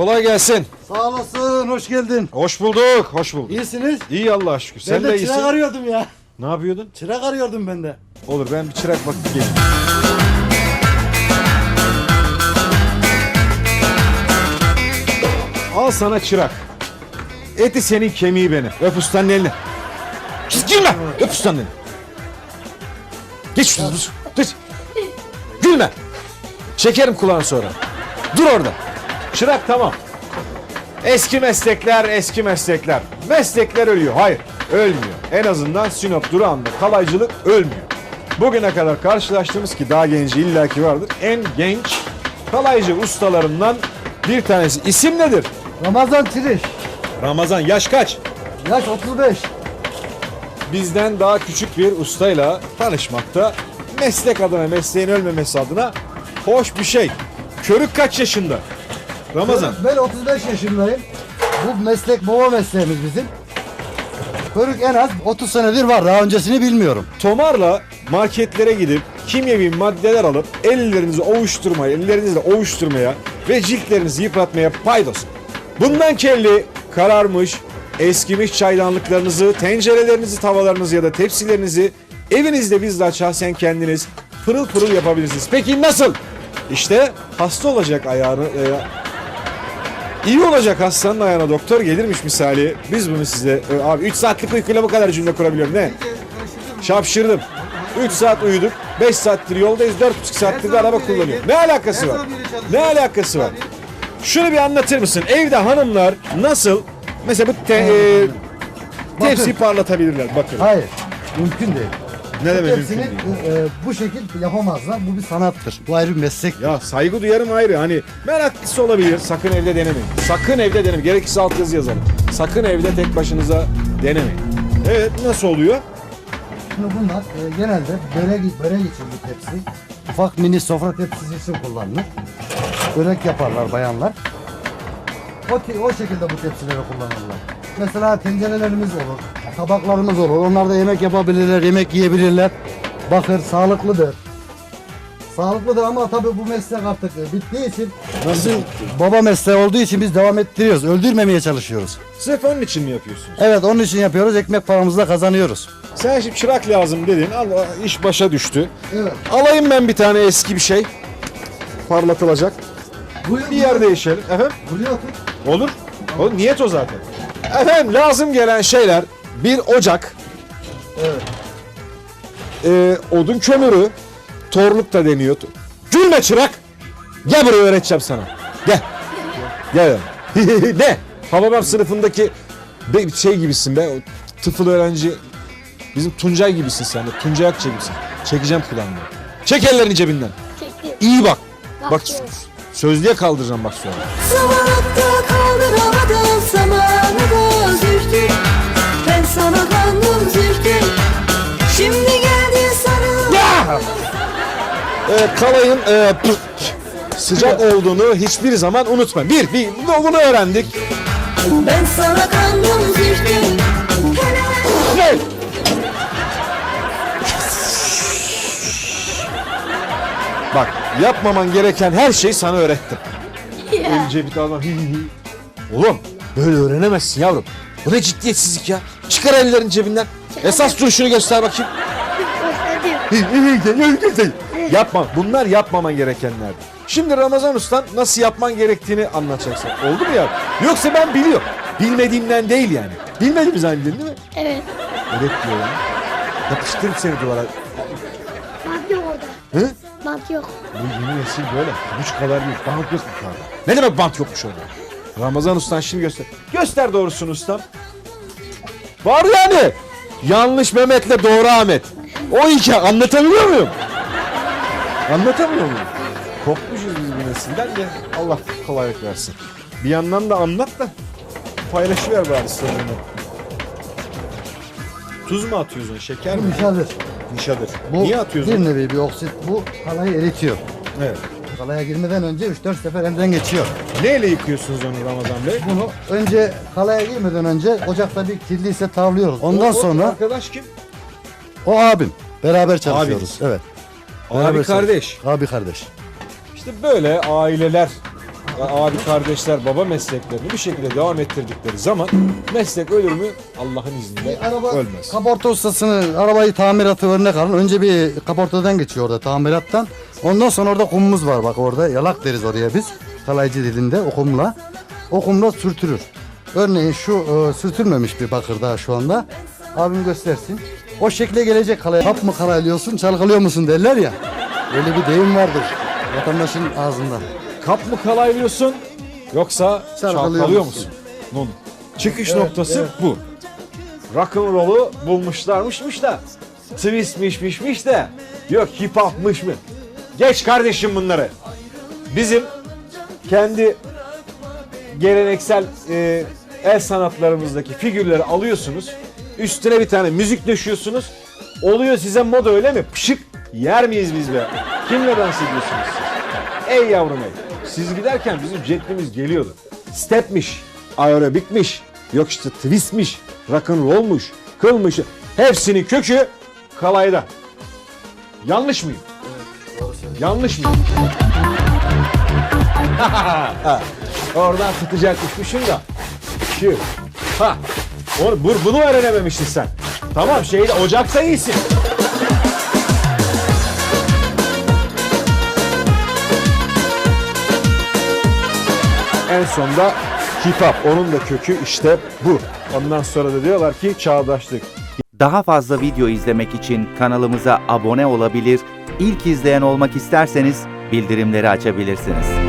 kolay gelsin. Sağ olasın, hoş geldin. Hoş bulduk, hoş bulduk. İyisiniz? İyi Allah'a şükür. Sen ben de de iyisin. çırak arıyordum ya. Ne yapıyordun? Çırak arıyordum ben de. Olur ben bir çırak bakıp geleyim. Al sana çırak. Eti senin kemiği benim. Öp ustanın elini. Kız gülme. Öp ustanın elini. Geç dur. Dur. Gülme. Çekerim kulağını sonra. Dur orada. Çırak tamam. Eski meslekler, eski meslekler. Meslekler ölüyor. Hayır, ölmüyor. En azından Sinop durağında kalaycılık ölmüyor. Bugüne kadar karşılaştığımız ki daha genci illaki vardır. En genç kalaycı ustalarından bir tanesi. İsim nedir? Ramazan Tiriş, Ramazan. Yaş kaç? yaş 35. Bizden daha küçük bir ustayla tanışmakta meslek adına, mesleğin ölmemesi adına hoş bir şey. Körük kaç yaşında? Ramazan. Ben 35 yaşındayım. Bu meslek baba mesleğimiz bizim. Körük en az 30 senedir var. Daha öncesini bilmiyorum. Tomarla marketlere gidip kimyevi maddeler alıp ellerinizi ovuşturmaya, ellerinizle ovuşturmaya ve ciltlerinizi yıpratmaya paydos. Bundan kelli kararmış, eskimiş çaydanlıklarınızı, tencerelerinizi, tavalarınızı ya da tepsilerinizi evinizde bizzat şahsen kendiniz pırıl pırıl yapabilirsiniz. Peki nasıl? İşte hasta olacak ayağını, e, İyi olacak hastanın ayağına doktor gelirmiş misali. Biz bunu size e, abi 3 saatlik uykuyla bu kadar cümle kurabiliyorum ne? Şapşırdım. 3 saat uyuduk. 5 saattir yoldayız. 4,5 saattir de araba kullanıyorum. Ne alakası var? Ne alakası var? Şunu bir anlatır mısın? Evde hanımlar nasıl mesela bu te, e, tepsi parlatabilirler bakın. Hayır, mümkün değil. Ne demek Hepsini mümkün değil. e, bu şekil yapamazlar. Bu bir sanattır. Bu ayrı bir meslek. Ya saygı duyarım ayrı. Hani meraklısı olabilir. Sakın evde denemeyin. Sakın evde denemeyin. Gerekirse alt yazı yazalım. Sakın evde tek başınıza denemeyin. Evet nasıl oluyor? Şimdi bunlar e, genelde börek, börek için bu tepsi. Ufak mini sofra tepsisi için kullanılır. Börek yaparlar bayanlar. O, ti- o şekilde bu tepsileri kullanırlar. Mesela tencerelerimiz olur, tabaklarımız olur. Onlar da yemek yapabilirler, yemek yiyebilirler. Bakır sağlıklıdır. Sağlıklıdır ama tabii bu meslek artık bittiği için Nasıl? baba mesleği olduğu için biz devam ettiriyoruz. Öldürmemeye çalışıyoruz. Sırf onun için mi yapıyorsunuz? Evet onun için yapıyoruz. Ekmek paramızı da kazanıyoruz. Sen şimdi çırak lazım dedin. Al, iş başa düştü. Evet. Alayım ben bir tane eski bir şey. Parlatılacak. Buyur, Bir yer değişelim. Efendim? Buraya otur. Olur. Olur. Niyet o zaten. Efendim lazım gelen şeyler bir ocak, Evet. e, odun kömürü, torluk da deniyor. Gülme çırak. Gel buraya öğreteceğim sana. Gel. Gel. ne? Hababam sınıfındaki be- şey gibisin be. o Tıfıl öğrenci. Bizim Tuncay gibisin sen de. Tuncay Akça gibisin. Çekeceğim kulağını. Çek ellerini cebinden. Çektim. İyi bak. Bak Bakıyorum. sözlüğe kaldıracağım bak sonra. Zamanında kaldıramadım Sana kandım zühtü Şimdi geldin sarıl Ee, kalayın e, pıh, sıcak olduğunu hiçbir zaman unutma. Bir, bir bunu öğrendik. Ben sana kandım zühtü Hele Ne? Bak yapmaman gereken her şeyi sana öğrettim. Önce bir tane. Oğlum böyle öğrenemezsin yavrum. Bu ne ciddiyetsizlik ya. Çıkar ellerini cebinden. Esas duruşunu göster bakayım. Yapma. Bunlar yapmaman gerekenler. Şimdi Ramazan Usta'n nasıl yapman gerektiğini anlatacaksın. Oldu mu ya? Yoksa ben biliyorum. Bilmediğimden değil yani. Bilmediğimi zannediyorsun değil mi? Evet. Evet diyor ya. Yapıştırıp seni duvara. Bant yok orada. Hı? Bant yok. Bu yeni nesil böyle. Pabuç kadar büyük. Bant yok yukarıda. Ne demek bant yokmuş orada? Ramazan Usta'n şimdi göster. Göster doğrusunu ustam. Var yani. Yanlış Mehmet'le doğru Ahmet. O hikaye anlatabiliyor muyum? Anlatamıyor muyum? Kopmuşuz biz bu nesilden de Allah kolaylık versin. Bir yandan da anlat da paylaşıver bari sorunu. Tuz mu atıyorsun? Şeker mi? Nişadır. Nişadır. Bu Niye atıyorsun? bir nevi bir oksit. Bu kalayı eritiyor. Evet. Kalaya girmeden önce 3-4 sefer elden geçiyor. Neyle yıkıyorsunuz onu Ramazan Bey? Bunu önce kalaya girmeden önce ocakta bir kirliyse tavlıyoruz. Ondan O- o sonra arkadaş kim? o abim. Beraber çalışıyoruz. Evet. Abi Beraber kardeş. çalışıyoruz. Abi kardeş. İşte böyle aileler abi kardeşler baba mesleklerini bir şekilde devam ettirdikleri zaman meslek ölür mü? Allah'ın izniyle Araba ölmez. kaporta ustasını arabayı tamiratı örnek alın. Önce bir kaportadan geçiyor orada tamirattan. Ondan sonra orada kumumuz var bak orada. Yalak deriz oraya biz. Kalaycı dilinde o kumla. O kumla sürtürür. Örneğin şu e, sürtülmemiş bir bakır daha şu anda. Abim göstersin. O şekle gelecek kalaya. Kap mı kalaylıyorsun çalkalıyor musun derler ya. Öyle bir deyim vardır vatandaşın ağzında. Kap mı kalaylıyorsun yoksa Çalkalıyor çalkalıyor musun? musun? Nun. Çıkış noktası bu. Rock'n'roll'u bulmuşlarmışmış da. Twist'mişmişmiş de. Yok hip hop'mış mı? Geç kardeşim bunları. Bizim kendi geleneksel e, el sanatlarımızdaki figürleri alıyorsunuz. Üstüne bir tane müzik döşüyorsunuz. Oluyor size moda öyle mi? Pışık yer miyiz biz be? Kimle dans ediyorsunuz siz? Ey yavrum ey. Siz giderken bizim cetlimiz geliyordu. Stepmiş, aerobikmiş, yok işte twistmiş, rock'n'rollmuş, kılmış. Hepsinin kökü kalayda. Yanlış mıyım? Yanlış mıyım? Ha, Oradan tutacakmışmışım da. Şu. Ha. Onu, bu- bunu öğrenememişsin sen. Tamam şeyde ocakta iyisin. En sonda hip hop. Onun da kökü işte bu. Ondan sonra da diyorlar ki çağdaşlık. Daha fazla video izlemek için kanalımıza abone olabilir, ilk izleyen olmak isterseniz bildirimleri açabilirsiniz.